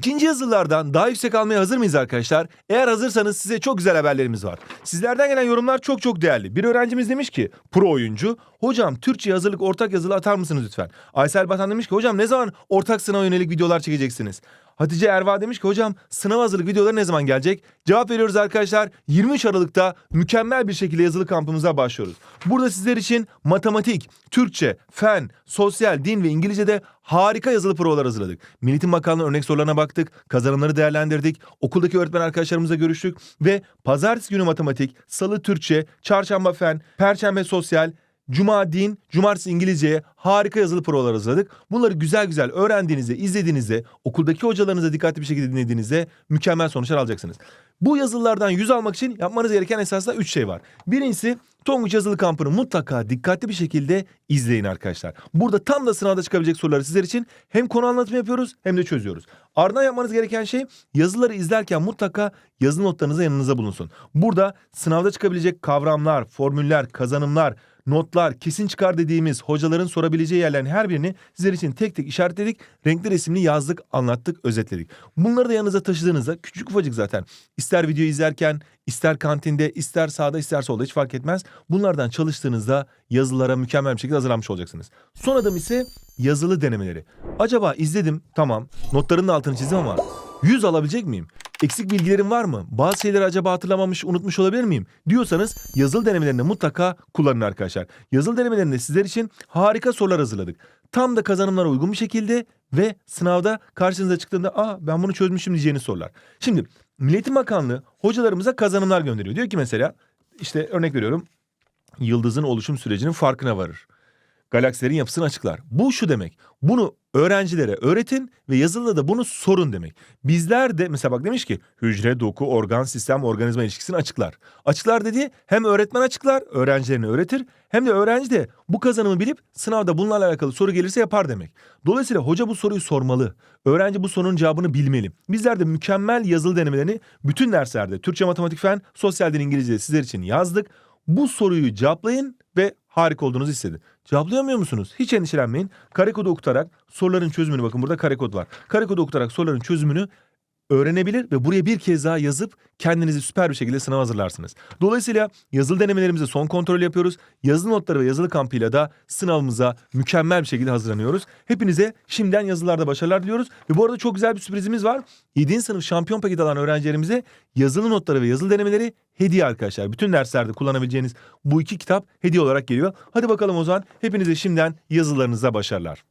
İkinci yazılılardan daha yüksek almaya hazır mıyız arkadaşlar? Eğer hazırsanız size çok güzel haberlerimiz var. Sizlerden gelen yorumlar çok çok değerli. Bir öğrencimiz demiş ki pro oyuncu hocam Türkçe hazırlık ortak yazılı atar mısınız lütfen? Aysel Batan demiş ki hocam ne zaman ortak sınava yönelik videolar çekeceksiniz? Hatice Erva demiş ki hocam sınav hazırlık videoları ne zaman gelecek? Cevap veriyoruz arkadaşlar. 23 Aralık'ta mükemmel bir şekilde yazılı kampımıza başlıyoruz. Burada sizler için matematik, Türkçe, fen, sosyal, din ve İngilizce'de harika yazılı provalar hazırladık. Milletin Bakanlığı örnek sorularına baktık, kazanımları değerlendirdik, okuldaki öğretmen arkadaşlarımızla görüştük ve pazartesi günü matematik, salı Türkçe, çarşamba fen, perşembe sosyal, Cuma din, cumartesi İngilizceye harika yazılı provalar hazırladık. Bunları güzel güzel öğrendiğinizde, izlediğinizde, okuldaki hocalarınıza dikkatli bir şekilde dinlediğinizde mükemmel sonuçlar alacaksınız. Bu yazılılardan yüz almak için yapmanız gereken esasında üç şey var. Birincisi Tonguç yazılı kampını mutlaka dikkatli bir şekilde izleyin arkadaşlar. Burada tam da sınavda çıkabilecek soruları sizler için hem konu anlatımı yapıyoruz hem de çözüyoruz. Ardından yapmanız gereken şey yazıları izlerken mutlaka yazı notlarınızı yanınıza bulunsun. Burada sınavda çıkabilecek kavramlar, formüller, kazanımlar, notlar, kesin çıkar dediğimiz hocaların sorabileceği yerlerin her birini sizler için tek tek işaretledik. Renkli resimli yazdık, anlattık, özetledik. Bunları da yanınıza taşıdığınızda küçük ufacık zaten. İster video izlerken, ister kantinde, ister sağda, ister solda hiç fark etmez. Bunlardan çalıştığınızda yazılara mükemmel bir şekilde hazırlanmış olacaksınız. Son adım ise yazılı denemeleri. Acaba izledim, tamam, notların da altını çizdim ama 100 alabilecek miyim? Eksik bilgilerim var mı? Bazı şeyleri acaba hatırlamamış, unutmuş olabilir miyim? Diyorsanız yazılı denemelerinde mutlaka kullanın arkadaşlar. Yazılı denemelerinde sizler için harika sorular hazırladık. Tam da kazanımlara uygun bir şekilde ve sınavda karşınıza çıktığında aa ben bunu çözmüşüm diyeceğiniz sorular. Şimdi Milliyetin Bakanlığı hocalarımıza kazanımlar gönderiyor. Diyor ki mesela işte örnek veriyorum yıldızın oluşum sürecinin farkına varır. Galaksilerin yapısını açıklar. Bu şu demek. Bunu öğrencilere öğretin ve yazılıda da bunu sorun demek. Bizler de mesela bak demiş ki hücre, doku, organ, sistem, organizma ilişkisini açıklar. Açıklar dediği hem öğretmen açıklar, öğrencilerine öğretir hem de öğrenci de bu kazanımı bilip sınavda bunlarla alakalı soru gelirse yapar demek. Dolayısıyla hoca bu soruyu sormalı. Öğrenci bu sorunun cevabını bilmeli. Bizler de mükemmel yazılı denemelerini bütün derslerde Türkçe, matematik, fen, sosyal din, İngilizce sizler için yazdık. Bu soruyu cevaplayın ve harika olduğunuzu hissedin. Cevaplayamıyor musunuz? Hiç endişelenmeyin. Kare kodu okutarak soruların çözümünü bakın burada kare kod var. Kare kodu okutarak soruların çözümünü öğrenebilir ve buraya bir kez daha yazıp kendinizi süper bir şekilde sınava hazırlarsınız. Dolayısıyla yazılı denemelerimizi son kontrol yapıyoruz. Yazılı notları ve yazılı kampıyla da sınavımıza mükemmel bir şekilde hazırlanıyoruz. Hepinize şimdiden yazılarda başarılar diliyoruz. Ve bu arada çok güzel bir sürprizimiz var. 7. sınıf şampiyon paket alan öğrencilerimize yazılı notları ve yazılı denemeleri hediye arkadaşlar. Bütün derslerde kullanabileceğiniz bu iki kitap hediye olarak geliyor. Hadi bakalım o zaman hepinize şimdiden yazılarınıza başarılar.